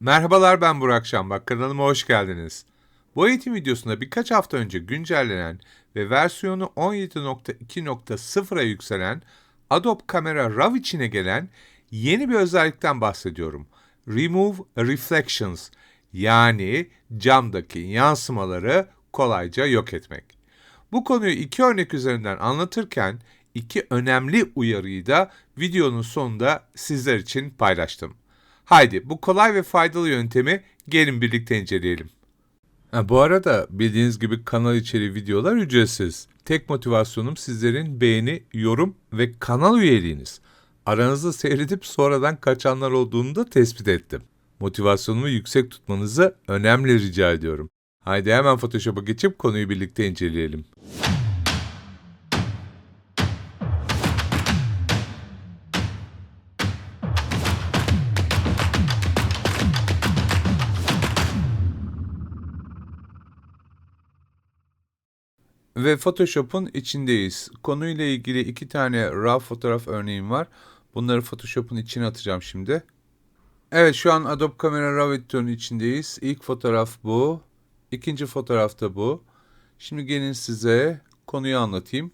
Merhabalar ben Burak Şambak, kanalıma hoş geldiniz. Bu eğitim videosunda birkaç hafta önce güncellenen ve versiyonu 17.2.0'a yükselen Adobe Camera Raw içine gelen yeni bir özellikten bahsediyorum. Remove Reflections yani camdaki yansımaları kolayca yok etmek. Bu konuyu iki örnek üzerinden anlatırken iki önemli uyarıyı da videonun sonunda sizler için paylaştım. Haydi bu kolay ve faydalı yöntemi gelin birlikte inceleyelim. Ha, bu arada bildiğiniz gibi kanal içeri videolar ücretsiz. Tek motivasyonum sizlerin beğeni, yorum ve kanal üyeliğiniz. Aranızda seyredip sonradan kaçanlar olduğunu da tespit ettim. Motivasyonumu yüksek tutmanızı önemli rica ediyorum. Haydi hemen Photoshop'a geçip konuyu birlikte inceleyelim. Ve Photoshop'un içindeyiz. Konuyla ilgili iki tane RAW fotoğraf örneğim var. Bunları Photoshop'un içine atacağım şimdi. Evet şu an Adobe Camera Raw editörünün içindeyiz. İlk fotoğraf bu. İkinci fotoğraf da bu. Şimdi gelin size konuyu anlatayım.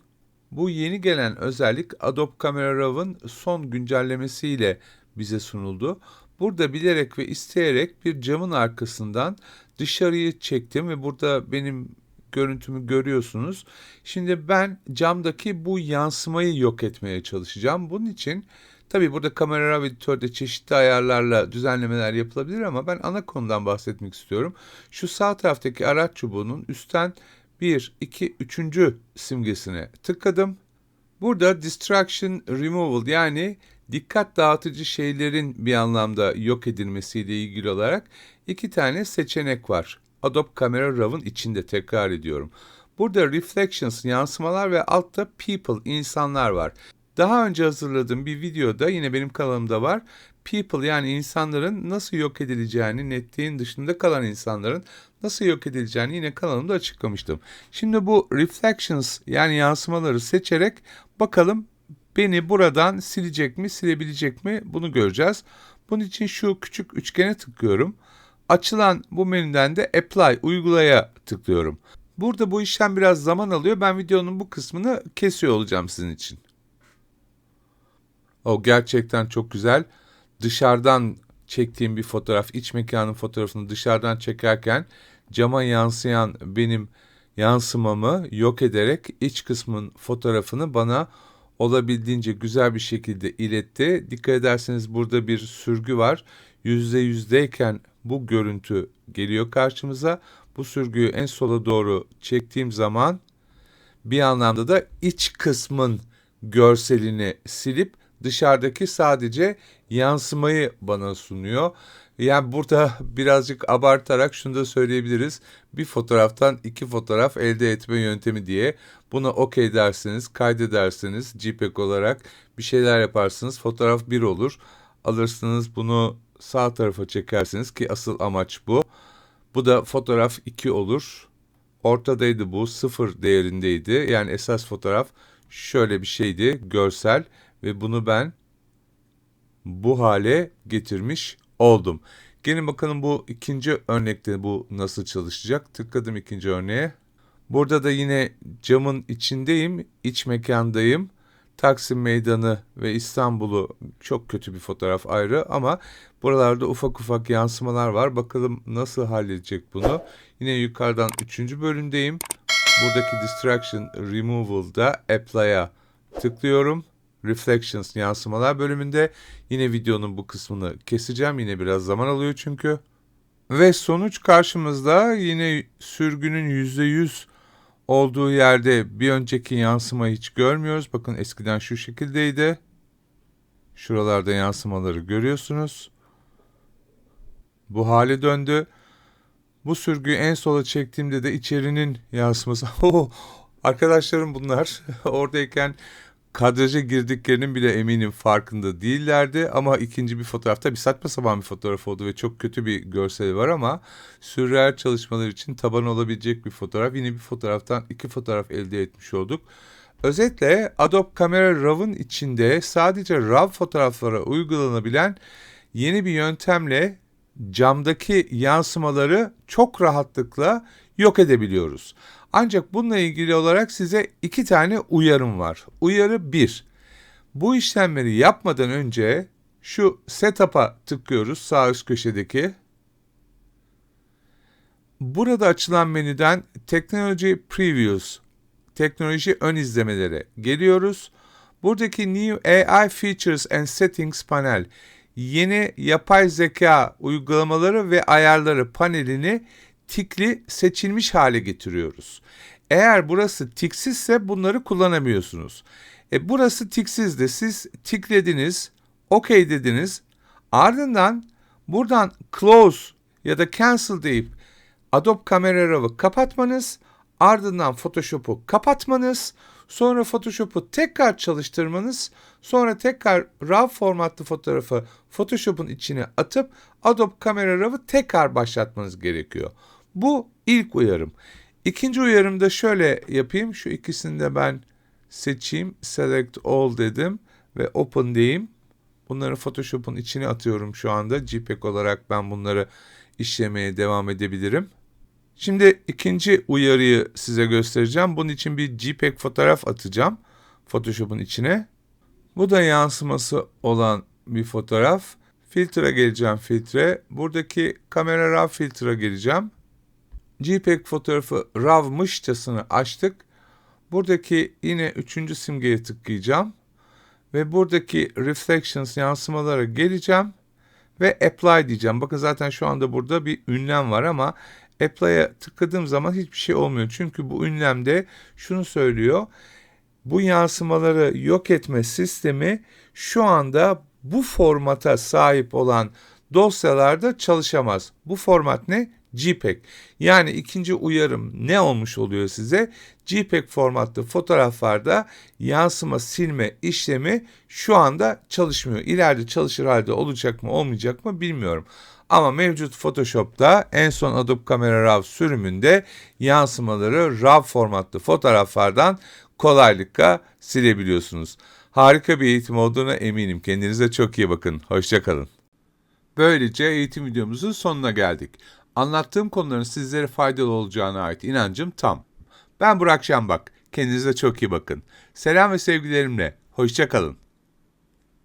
Bu yeni gelen özellik Adobe Camera Raw'ın son güncellemesiyle bize sunuldu. Burada bilerek ve isteyerek bir camın arkasından dışarıyı çektim ve burada benim görüntümü görüyorsunuz. Şimdi ben camdaki bu yansımayı yok etmeye çalışacağım. Bunun için tabi burada kamera editörde çeşitli ayarlarla düzenlemeler yapılabilir ama ben ana konudan bahsetmek istiyorum. Şu sağ taraftaki araç çubuğunun üstten 1, 2, 3. simgesine tıkladım. Burada distraction removal yani dikkat dağıtıcı şeylerin bir anlamda yok edilmesiyle ilgili olarak iki tane seçenek var. Adobe Camera Raw'ın içinde tekrar ediyorum. Burada reflections, yansımalar ve altta people, insanlar var. Daha önce hazırladığım bir videoda yine benim kanalımda var. People yani insanların nasıl yok edileceğini, netliğin dışında kalan insanların nasıl yok edileceğini yine kanalımda açıklamıştım. Şimdi bu reflections yani yansımaları seçerek bakalım beni buradan silecek mi, silebilecek mi bunu göreceğiz. Bunun için şu küçük üçgene tıklıyorum. Açılan bu menüden de Apply, uygulaya tıklıyorum. Burada bu işlem biraz zaman alıyor. Ben videonun bu kısmını kesiyor olacağım sizin için. O gerçekten çok güzel. Dışarıdan çektiğim bir fotoğraf, iç mekanın fotoğrafını dışarıdan çekerken cama yansıyan benim yansımamı yok ederek iç kısmın fotoğrafını bana olabildiğince güzel bir şekilde iletti. Dikkat ederseniz burada bir sürgü var. Yüzde yüzdeyken bu görüntü geliyor karşımıza. Bu sürgüyü en sola doğru çektiğim zaman bir anlamda da iç kısmın görselini silip dışarıdaki sadece yansımayı bana sunuyor. Yani burada birazcık abartarak şunu da söyleyebiliriz. Bir fotoğraftan iki fotoğraf elde etme yöntemi diye. Buna okey dersiniz, kaydedersiniz JPEG olarak bir şeyler yaparsınız. Fotoğraf bir olur. Alırsınız bunu sağ tarafa çekersiniz ki asıl amaç bu. Bu da fotoğraf 2 olur. Ortadaydı bu, sıfır değerindeydi. Yani esas fotoğraf şöyle bir şeydi, görsel ve bunu ben bu hale getirmiş oldum. Gelin bakalım bu ikinci örnekte bu nasıl çalışacak. Tıkladım ikinci örneğe. Burada da yine camın içindeyim, iç mekandayım. Taksim Meydanı ve İstanbul'u çok kötü bir fotoğraf ayrı ama buralarda ufak ufak yansımalar var. Bakalım nasıl halledecek bunu. Yine yukarıdan 3. bölümdeyim. Buradaki Distraction Removal'da Apply'a tıklıyorum. Reflections yansımalar bölümünde yine videonun bu kısmını keseceğim. Yine biraz zaman alıyor çünkü. Ve sonuç karşımızda yine sürgünün %100 olduğu yerde bir önceki yansımayı hiç görmüyoruz. Bakın eskiden şu şekildeydi. Şuralarda yansımaları görüyorsunuz. Bu hale döndü. Bu sürgüyü en sola çektiğimde de içerinin yansıması. Arkadaşlarım bunlar oradayken kadraja girdiklerinin bile eminim farkında değillerdi ama ikinci bir fotoğrafta bir saçma sapan bir fotoğraf oldu ve çok kötü bir görseli var ama sürreal çalışmalar için taban olabilecek bir fotoğraf. Yine bir fotoğraftan iki fotoğraf elde etmiş olduk. Özetle Adobe Camera Raw'ın içinde sadece RAW fotoğraflara uygulanabilen yeni bir yöntemle camdaki yansımaları çok rahatlıkla yok edebiliyoruz. Ancak bununla ilgili olarak size iki tane uyarım var. Uyarı 1. Bu işlemleri yapmadan önce şu setup'a tıklıyoruz sağ üst köşedeki. Burada açılan menüden Technology Previews, teknoloji ön izlemelere geliyoruz. Buradaki New AI Features and Settings panel, yeni yapay zeka uygulamaları ve ayarları panelini tikli seçilmiş hale getiriyoruz. Eğer burası tiksizse bunları kullanamıyorsunuz. E burası tiksiz de siz tiklediniz, OK dediniz. Ardından buradan close ya da cancel deyip Adobe Camera Raw'ı kapatmanız, ardından Photoshop'u kapatmanız, sonra Photoshop'u tekrar çalıştırmanız, sonra tekrar RAW formatlı fotoğrafı Photoshop'un içine atıp Adobe Camera Raw'ı tekrar başlatmanız gerekiyor. Bu ilk uyarım. İkinci uyarım da şöyle yapayım. Şu ikisini de ben seçeyim. Select All dedim ve Open diyeyim. Bunları Photoshop'un içine atıyorum şu anda. JPEG olarak ben bunları işlemeye devam edebilirim. Şimdi ikinci uyarıyı size göstereceğim. Bunun için bir JPEG fotoğraf atacağım Photoshop'un içine. Bu da yansıması olan bir fotoğraf. Filtre geleceğim filtre. Buradaki kamera RAW filtre geleceğim. JPEG fotoğrafı RAW'mışçasını açtık. Buradaki yine üçüncü simgeye tıklayacağım. Ve buradaki reflections yansımalara geleceğim. Ve apply diyeceğim. Bakın zaten şu anda burada bir ünlem var ama apply'a tıkladığım zaman hiçbir şey olmuyor. Çünkü bu ünlemde şunu söylüyor. Bu yansımaları yok etme sistemi şu anda bu formata sahip olan dosyalarda çalışamaz. Bu format ne? JPEG. Yani ikinci uyarım ne olmuş oluyor size? JPEG formatlı fotoğraflarda yansıma silme işlemi şu anda çalışmıyor. İleride çalışır halde olacak mı olmayacak mı bilmiyorum. Ama mevcut Photoshop'ta en son Adobe Camera Raw sürümünde yansımaları RAW formatlı fotoğraflardan kolaylıkla silebiliyorsunuz. Harika bir eğitim olduğuna eminim. Kendinize çok iyi bakın. Hoşçakalın. Böylece eğitim videomuzun sonuna geldik. Anlattığım konuların sizlere faydalı olacağına ait inancım tam. Ben Burak Şambak. Kendinize çok iyi bakın. Selam ve sevgilerimle. Hoşçakalın.